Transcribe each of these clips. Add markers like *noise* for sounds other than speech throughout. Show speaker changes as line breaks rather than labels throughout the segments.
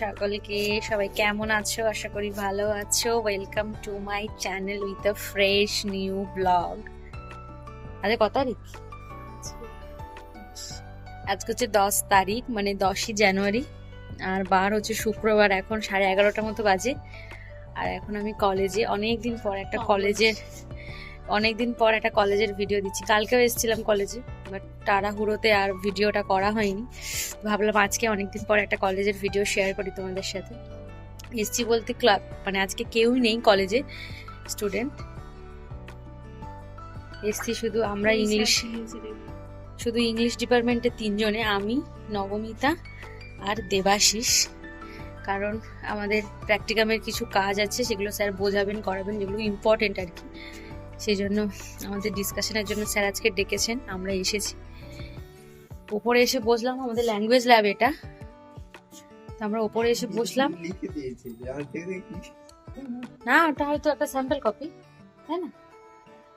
সকলকে সবাই কেমন আছো? আশা করি ভালো আছো। Welcome to my channel with a fresh new blog আরে কত তারিখ? আজকে হচ্ছে দশ তারিখ মানে দশই জানুয়ারি আর বার হচ্ছে শুক্রবার। এখন সাড়ে এগারোটার মতো বাজে। আর এখন আমি কলেজে অনেক দিন পর একটা কলেজের অনেক দিন পর একটা কলেজের ভিডিও দিচ্ছি। কালকেও এসেছিলাম কলেজে বাট তাড়াহুড়োতে আর ভিডিওটা করা হয়নি। ভাবলাম আজকে অনেকদিন পর একটা কলেজের ভিডিও শেয়ার করি তোমাদের সাথে। এসছি বলতে ক্লাব মানে আজকে কেউই নেই কলেজে স্টুডেন্ট এসছি শুধু আমরা ইংলিশ শুধু ইংলিশ ডিপার্টমেন্টে তিনজনে আমি নবমিতা আর দেবাশিস। কারণ আমাদের প্র্যাকটিকামের কিছু কাজ আছে সেগুলো স্যার বোঝাবেন করাবেন যেগুলো ইম্পর্টেন্ট আর কি। সেই জন্য আমাদের ডিসকাশনের জন্য স্যার আজকে ডেকেছেন আমরা এসেছি। উপরে এসে বসলাম আমাদের ল্যাঙ্গুয়েজ ল্যাব এটা। তো আমরা উপরে এসে বসলাম। না ওটা হয়তো একটা স্যাম্পল কপি তাই না?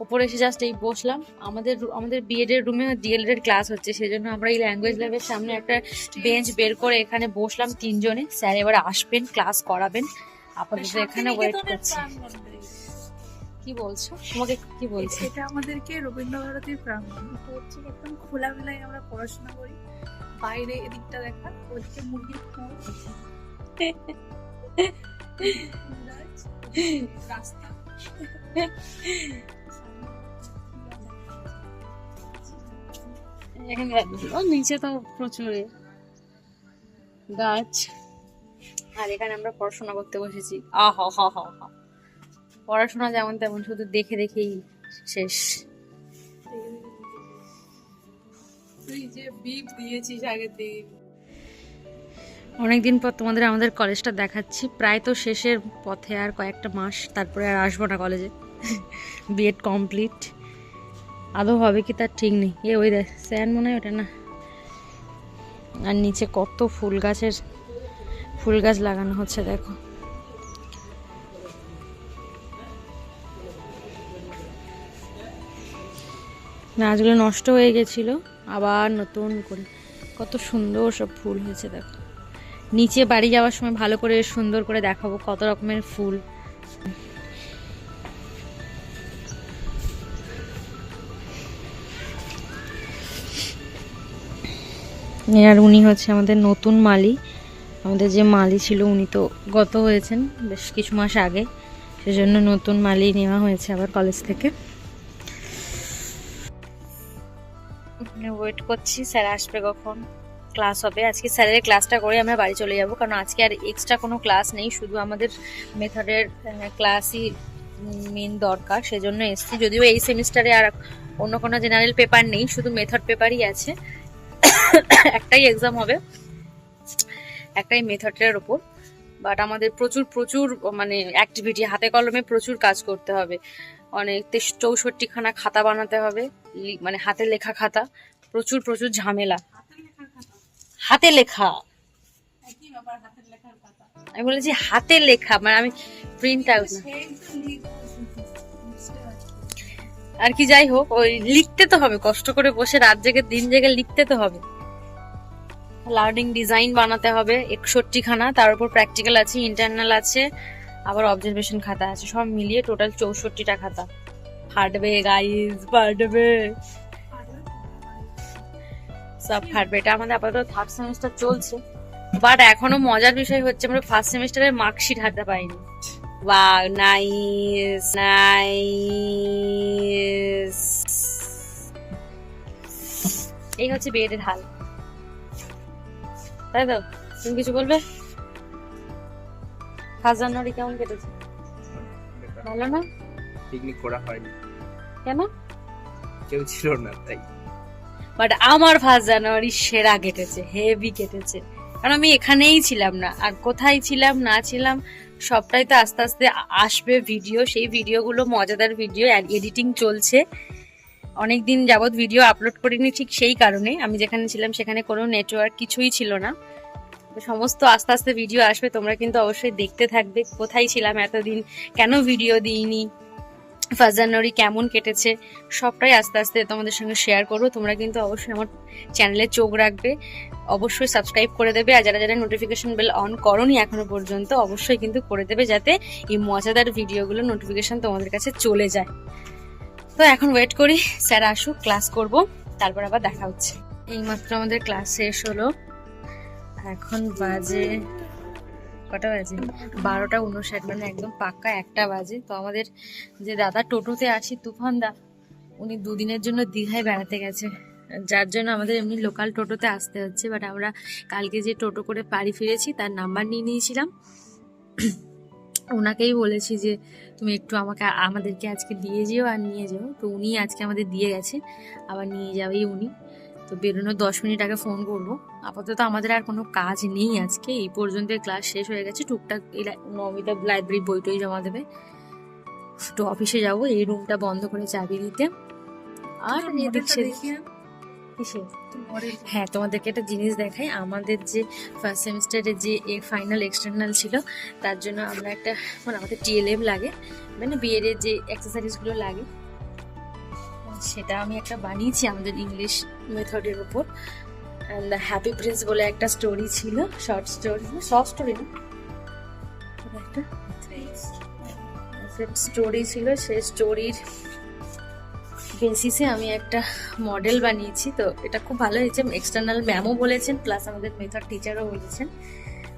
উপরে এসে জাস্ট এই বসলাম। আমাদের আমাদের বিএড এর রুমে ডিএলএড এর ক্লাস হচ্ছে সেজন্য আমরা এই ল্যাঙ্গুয়েজ ল্যাবের সামনে একটা বেঞ্চ বের করে এখানে বসলাম তিনজনে। স্যার এবার আসবেন ক্লাস করাবেন। আপাতত এখানে ওয়েট করছি। কি বলছো? তোমাকে কি বলছি?
এটা আমাদেরকে রবীন্দ্র ভারতীর প্রাঙ্গণ হচ্ছে একদম খোলামেলায় আমরা পড়াশোনা করি। বাইরে এদিকটা দেখা ওদিকে মুরগির *laughs* রাস্তা।
নিচে তো প্রচুর গাছ। আর এখানে আমরা পড়াশোনা করতে বসেছি। আহ হ হ হ। পড়াশোনা যেমন তেমন শুধু দেখে দেখেই শেষ।
তুই যে বিপ দিয়েছিস আগের দিন।
অনেকদিন পর তোমাদের আমাদের কলেজটা দেখাচ্ছি। প্রায় তো শেষের পথে আর কয়েকটা মাস তারপরে আর আসব না কলেজে বিএড কমপ্লিট আদৌ হবে কি তার ঠিক নেই। এ ওই দেখ স্যান মনে হয় ওটা না। আর নিচে কত ফুল গাছের ফুল গাছ লাগানো হচ্ছে দেখো। গাছগুলো নষ্ট হয়ে গেছিল, আবার নতুন করে। কত সুন্দর সব ফুল হয়েছে, দেখো। নিচে বাড়ি যাওয়ার সময় ভালো করে সুন্দর করে দেখাবো কত রকমের ফুল। আর উনি হচ্ছে আমাদের নতুন মালি। আমাদের যে মালি ছিল, উনি তো গত হয়েছেন বেশ কিছু মাস আগে। সেজন্য নতুন মালি নেওয়া হয়েছে আবার কলেজ থেকে। করছি, স্যার আসবে কখন? ক্লাস হবে। আজকে স্যারের ক্লাসটা করে আমরা বাড়ি চলে যাব, কারণ আজকে আর এক্সট্রা কোনো ক্লাস নেই, শুধু আমাদের মেথডের ক্লাসই মেন দরকার, সেজন্য এসছি। যদিও এই সেমিস্টারে আর অন্য কোনো জেনারেল পেপার নেই, শুধু মেথড পেপারই আছে। একটাই এক্সাম হবে, একটাই মেথডের ওপর। বাট আমাদের প্রচুর প্রচুর মানে অ্যাক্টিভিটি হাতে কলমে প্রচুর কাজ করতে হবে। অনেক চৌষট্টিখানা খাতা বানাতে হবে মানে হাতে লেখা খাতা। প্রচুর প্রচুর ঝামেলা। হাতে লেখা। আমি বলেছি হাতে লেখা মানে আমি প্রিন্ট আউট। আর কি যাই হোক, ওই লিখতে তো হবে, কষ্ট করে বসে রাত জেগে, দিন জেগে লিখতে তো হবে। লার্নিং ডিজাইন বানাতে হবে একষট্টি খানা তার উপর প্র্যাকটিক্যাল আছে ইন্টারনাল আছে, আবার অবজারভেশন খাতা আছে, সব মিলিয়ে টোটাল চৌষট্টিটা খাতা। ফাটবে গাইজ ফাটবে সব ফাটবে এটা আমাদের আপাতত থার্ড সেমিস্টার চলছে। বাট এখনও মজার বিষয় হচ্ছে আমরা ফার্স্ট সেমিস্টারের মার্কশিট হাতে পাইনি। ওয়াও নাইস নাইস এই হচ্ছে বিয়ের হাল। তাই তো? তুমি কিছু বলবে? ফার্স্ট জানুয়ারি কেমন কেটেছে? ভালো না?
পিকনিক করা হয়নি।
কেন?
কেউ ছিল না তাই।
বাট আমার ফার্স্ট জানুয়ারি সেরা কেটেছে হেভি কেটেছে। কারণ আমি এখানেই ছিলাম না, আর কোথায় ছিলাম, না ছিলাম, সবটাই তো আস্তে আস্তে আসবে ভিডিও সেই ভিডিওগুলো মজাদার ভিডিও এডিটিং চলছে। অনেক দিন যাবৎ ভিডিও আপলোড করিনি ঠিক সেই কারণে। আমি যেখানে ছিলাম, সেখানে কোনো নেটওয়ার্ক কিছুই ছিল না। সমস্ত আস্তে আস্তে ভিডিও আসবে, তোমরা কিন্তু অবশ্যই দেখতে থাকবে। কোথায় ছিলাম এতদিন? কেন ভিডিও দিইনি? ফার্স্ট জানুয়ারি কেমন কেটেছে, সবটাই আস্তে আস্তে তোমাদের সঙ্গে শেয়ার করব। তোমরা কিন্তু অবশ্যই আমার চ্যানেলে চোখ রাখবে, অবশ্যই সাবস্ক্রাইব করে দেবে, আর যারা যারা নোটিফিকেশন বেল অন করনি এখনও পর্যন্ত, অবশ্যই কিন্তু করে দেবে যাতে এই মজাদার ভিডিওগুলো নোটিফিকেশন তোমাদের কাছে চলে যায়। তো এখন ওয়েট করি স্যার আসুক ক্লাস করব, তারপর আবার দেখা হচ্ছে। এইমাত্র আমাদের ক্লাস শেষ হলো। এখন বাজে কটা বাজে? বারোটা উনষাট মানে একদম পাক্কা একটা বাজে। তো আমাদের যে দাদা টোটোতে আছি তুফান দা, উনি দুদিনের জন্য দীঘায় বেড়াতে গেছে। যার জন্য আমাদের এমনি লোকাল টোটোতে আসতে হচ্ছে বাট আমরা কালকে যে টোটো করে বাড়ি ফিরেছি, তার নাম্বার নিয়ে নিয়েছিলাম। ওনাকেই বলেছি যে, তুমি একটু আমাকে, আমাদেরকে আজকে দিয়ে যেও আর নিয়ে যেও। তো উনি আজকে আমাদের দিয়ে গেছে। আবার নিয়ে যাবেই উনি। তো বেরোনোর দশ মিনিট আগে ফোন করব আপাতত আমাদের আর কোনো কাজ নেই আজকে এই পর্যন্ত ক্লাস শেষ হয়ে গেছে। টুকটাক নমিতা লাইব্রেরি বই টই জমা দেবে। তো অফিসে যাব এই রুমটা বন্ধ করে চাবি দিতে। আর এদিক সেদিক কিসে হ্যাঁ তোমাদেরকে একটা জিনিস দেখাই। আমাদের যে ফার্স্ট সেমিস্টারে যে ফাইনাল এক্সটার্নাল ছিল তার জন্য আমরা একটা মানে আমাদের টিএলএম লাগে। মানে বিয়ের যে অ্যাক্সেসরিজগুলো লাগে সেটা আমি একটা বানিয়েছি আমাদের ইংলিশ মেথডের উপর। অ্যান্ড হ্যাপি প্রিন্স বলে একটা স্টোরি ছিল শর্ট স্টোরি শর্ট স্টোরি না? একটা স্টোরি ছিল সেই স্টোরির বেসিসে আমি একটা মডেল বানিয়েছি। তো এটা খুব ভালো হয়েছে এক্সটার্নাল ম্যামও বলেছেন প্লাস আমাদের মেথড টিচারও বলেছেন।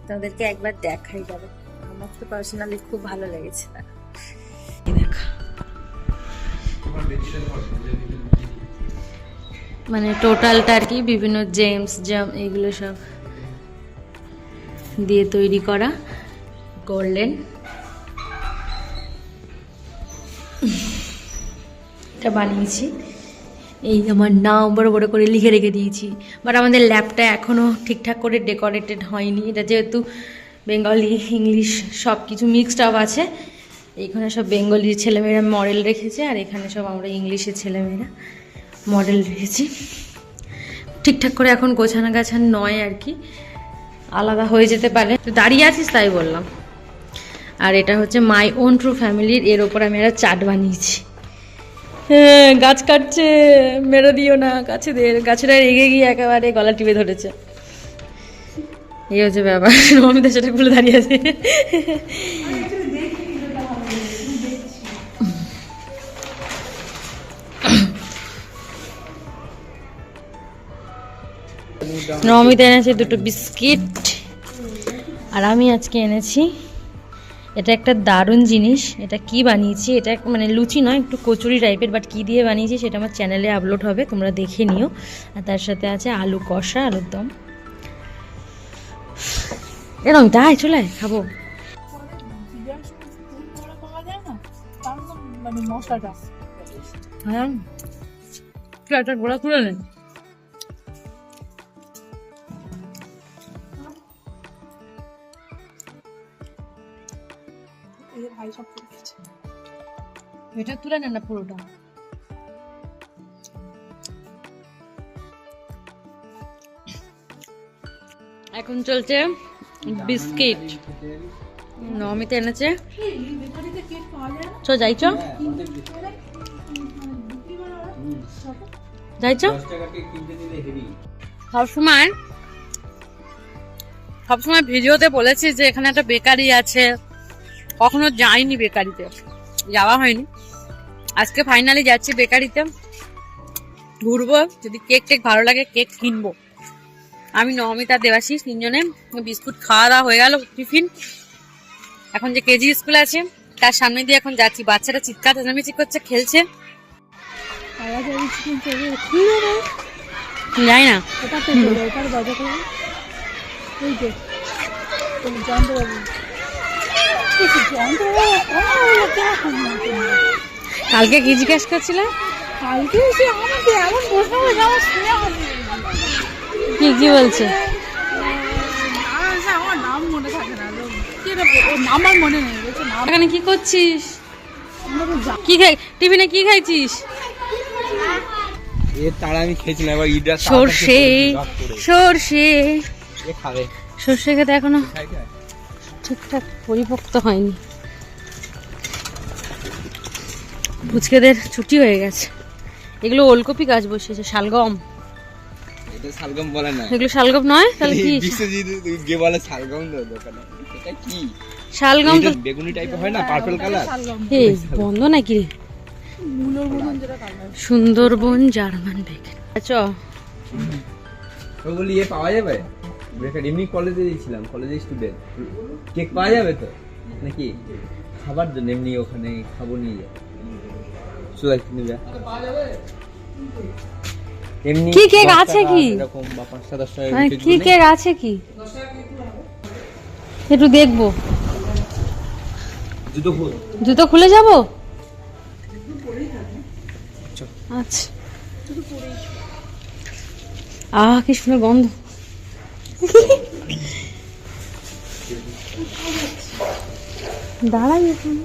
তাদেরকে একবার দেখাই যাবে। আমার তো পার্সোনালি খুব ভালো লেগেছে। মানে টোটালটা আর কি, বিভিন্ন জেমস জাম এগুলো সব দিয়ে তৈরি করা গোল্ডেন এটা বানিয়েছি। এই আমার নাম বড় বড় করে লিখে রেখে দিয়েছি। বাট আমাদের ল্যাবটা এখনও ঠিকঠাক করে ডেকোরেটেড হয়নি। এটা যেহেতু বেঙ্গলি ইংলিশ সব কিছু মিক্সড আপ আছে। এইখানে সব বেঙ্গলির ছেলেমেয়েরা মডেল রেখেছে, আর এখানে সব আমরা ইংলিশের ছেলেমেয়েরা মডেল রেখেছি। ঠিকঠাক করে এখন গোছানো গাছান নয় আর কি, আলাদা হয়ে যেতে পারে। তো দাঁড়িয়ে আছিস তাই বললাম। আর এটা হচ্ছে মাই ওন ট্রু ফ্যামিলির, এর ওপর আমি একটা চাট বানিয়েছি। হ্যাঁ গাছ কাটছে, মেরে দিও না, গাছেদের, গাছেরা রেগে গিয়ে একেবারে গলা টিপে ধরেছে। এই হচ্ছে ব্যাপার, *laughs* মমিতা সেটা খুলে দাঁড়িয়ে আছে। নমিতা এনেছে দুটো বিস্কিট। আর আমি আজকে এনেছি এটা একটা দারুণ জিনিস এটা কি বানিয়েছি এটা মানে লুচি নয় একটু কচুরি টাইপের বাট কি দিয়ে বানিয়েছি সেটা আমার চ্যানেলে আপলোড হবে তোমরা দেখে নিও। আর তার সাথে আছে আলু কষা আলুর দম। এরকম তাই চলে খাব।
মানে মশলাটা।
হ্যাঁ। গোড়া তুলে নে। এটা তুলে নে না পুরোটা। এখন চলছে বিস্কিট। নমিতা এনেছে। চ সবসময় সবসময় ভিডিওতে বলেছি যে এখানে একটা বেকারি আছে। কখনো যাইনি বেকারিতে। যাওয়া হয়নি। আজকে ফাইনালি যাচ্ছি বেকারিতে। ঘুরবো, যদি কেক টেক ভালো লাগে কেক কিনবো। আমি নমিতা দেবাশিস, তিনজনে বিস্কুট খাওয়া দাওয়া হয়ে গেল, টিফিন। এখন যে কেজি স্কুল আছে, তার সামনে দিয়ে এখন যাচ্ছি। বাচ্চারা চিৎকার, চেঁচামেচি করছে, খেলছে। যাই না। কালকে কি জিজ্ঞেস করছিল?
কালকে এসে আমাকে এমন প্রশ্ন করে আমার শুনে
কি কি বলছে?
আমার এসে নাম মনে থাকে না তো কি রে ওর নাম্বার মনে নেই
এখানে কি করছিস? কি খাই টিফিনে কি খাইছিস?
এর আমি খেয়েছি না এবার ইডরা
সর্ষে সর্ষে।
এ খাবে।
সর্ষে খেতে
এখনও
ঠিকঠাক পরিপক্ত হয়নি। পুচকেদের ছুটি হয়ে গেছে। এগুলো ওলকপি গাছ বসিয়েছে শালগম।
এটা শালগম বলে না।
এগুলো শালগম নয়? তাহলে কি?
বিশ্বজিৎ গিয়ে বলে শালগম দোকানে? এটা কি?
শালগম তো
বেগুনি টাইপের হয় না? পার্পল কালার
এই বন্ধ নাকি রে?
মূলর মতন যেটা কালার
সুন্দরবন জার্মান আচ্ছা।
বলি এ পাওয়া যাবে? এমনি কলেজে দিয়েছিলাম কলেজে স্টুডেন্ট কেক পাওয়া যাবে তো? নাকি? খাবার জন্য এমনি ওখানে খাব নিয়ে যাব। সুদাই নিবে। এমনি
কি কেক আছে কি?
এরকম বা পাঁচটা দশ
মানে কি কেক আছে কি? একটু দেখব।
জুতো খুল।
জুতো খুলে যাব? আচ্ছা। আহ কি সুন্দর গন্ধ। দাঁড়াই এখানে।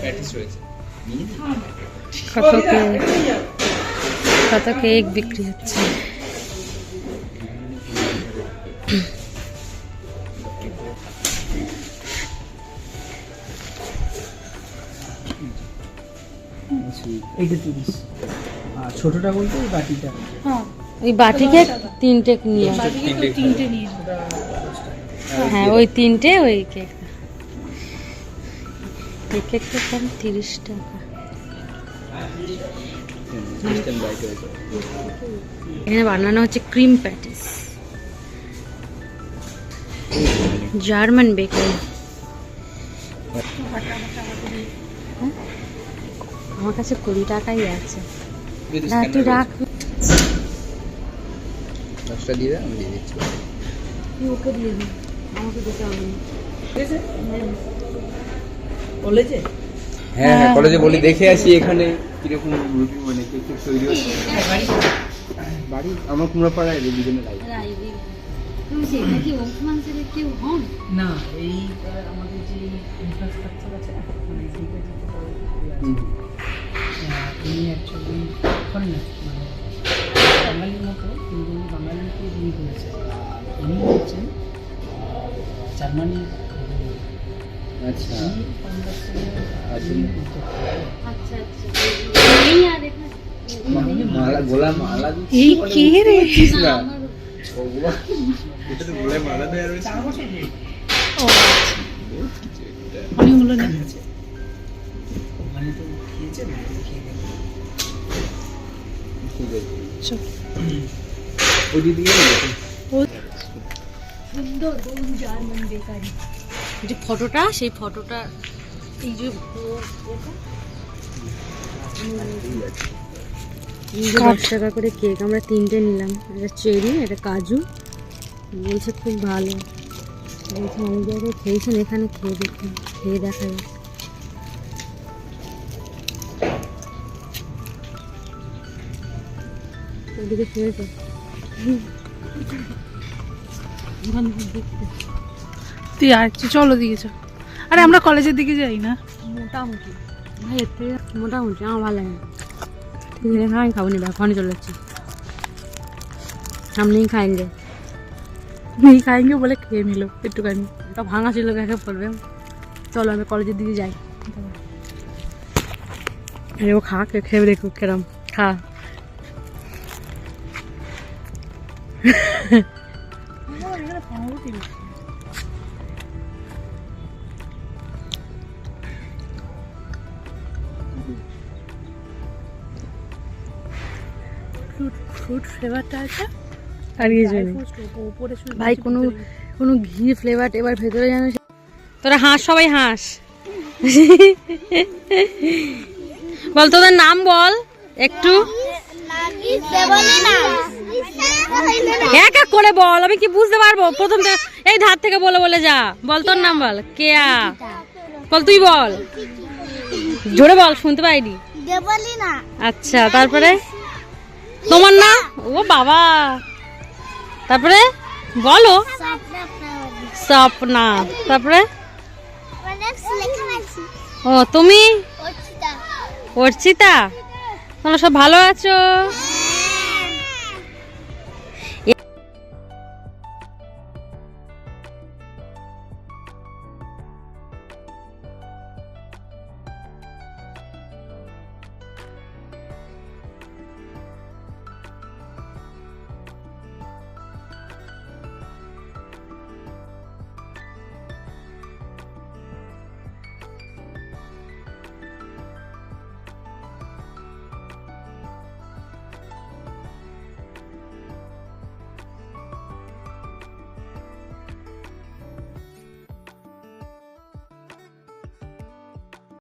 প্যাটিস
কত কেক কত কেক বিক্রি হচ্ছে?
এইটা তিরিশ। আর ছোটটা বলতে ওই বাটিটা।
হ্যাঁ
ওই বাটি কেক তিনটে নিয়ে
বাটিকে তিনটে নিয়ে।
হ্যাঁ ওই তিনটে ওই কেক এই কেকটার দাম তিরিশ টাকা। এখানে বানানো হচ্ছে ক্রিম প্যাটিস। German bakery. আমার কাছে কুড়ি টাকাই আছে। না তুই রাখ।
দিয়ে দিয়ে
ওকে দিয়ে আমাকে দিতে হবে।
বলেছে
হ্যাঁ হ্যাঁ কলেজে বলি দেখে আসি এখানে কীরকম রুটি মানে কেক টেক তৈরি হচ্ছে। বাড়ি। আমার কুমড়াপাড়ায় দুজনে লাগে
না এই আমাদের যে ইনফ্রাস্ট্রাকচার আছে না, মানে করে ইয়ে অ্যাকচুয়ালি করেন না মানে বাঙালির মতো কিন্তু বাঙালিকে বিয়ে করেছে উনি হচ্ছেন জার্মানির
আচ্ছা। আচ্ছা।
আচ্ছা আচ্ছা।
এই কে রে?
দিচ্ছিস না। ভগবান। এটা তো গোলায় মালা দেওয়া রয়েছে।
অনেকগুলো নিয়ে গেছে
মানে
যে ফটোটা সেই ফটোটা এই যে দশ টাকা করে কেক আমরা তিনটে নিলাম। এটা চেরি এটা কাজু। বলছে খুব ভালো। বলছে অনেক জায়গায় খেয়েছেন এখানে খেয়ে দেখুন খেয়ে দেখা যাক। ওদিকে খেয়েছে
তুই আর একটু চলো দিকে চল। আরে আমরা কলেজের দিকে যাই না।
মোটামুটি। ভাই থেকে মোটামুটি আমার ভালো লাগে না। ঠিক আছে আমি খাব নি ওখানে চলে যাচ্ছি। সামনেই খাएंगे
নেই খাইঙ্গে বলে খেয়ে নিল একটুখানি।
ওটা ভাঙা ছিল কাকে পড়বে চলো আমি কলেজের দিকে যাই। আরে ও খা কে খেয়ে দেখো কেরম। খা।
ফ্রুট ফ্রুট ফ্লেভারটা আছে?
আর কিছু
dry
নেই।
fruits ও- উপরে
ভাই কোনো কোনো ঘি ফ্লেভার এবার ভেতরে যেন তোরা হাঁস সবাই হাঁস। বল তোদের নাম বল একটু। এক এক করে বল আমি কি বুঝতে পারব? প্রথম এই ধার থেকে বলে বলে যা। বল তোর নাম বল। কেয়া। বল তুই বল। জোরে বল শুনতে পাইনি।
দেবলিনা।
আচ্ছা তারপরে? তোমার না? ও বাবা। তারপরে? বলো।
স্বপ্না।
তারপরে? ও তুমি? অর্চিতা। তোমরা সব ভালো আছো?